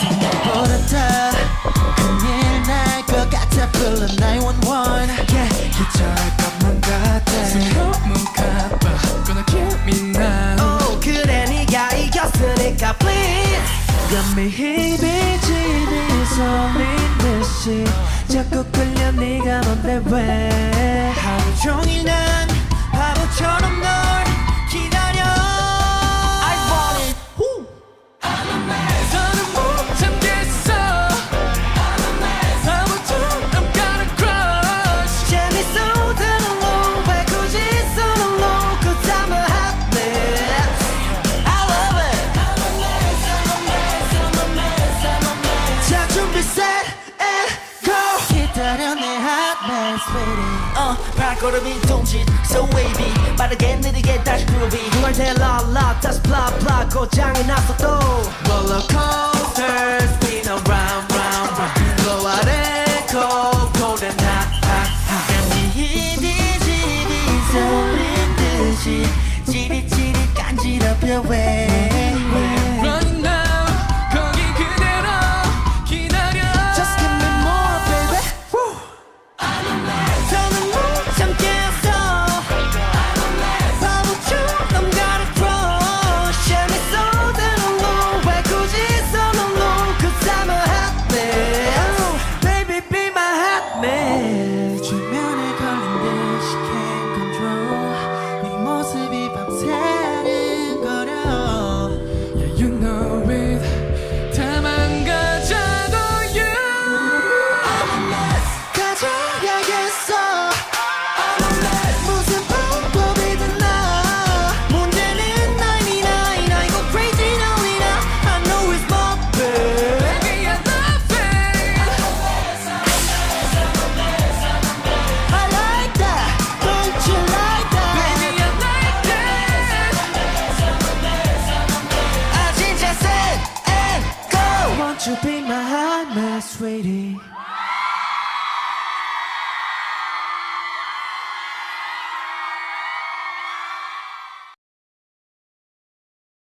생각보다 큰일 날 것 같아. 불러 911 yeah. 기절할 것만 같아. 새로운 가봐 Gonna kill me now oh, 그래 네가 이겼으니까 please. got me 희비지니 설린 듯이. 자꾸 끌려 네가 뭔데 왜? 하루 종일 난 바보처럼 널 가려내 hotness waiting 어 발걸음이 동짓 so wavy. 빠르게 느리게 다시 groovy. 그걸 대라라 다시 blah blah. 고장이 났어 또 Rollercoaster spin around round round 너 아래 cold cold and hot hot hot 지리지리 소린 듯이. 지리지리 간지럽혀 왜? with you be my high, my sweetie?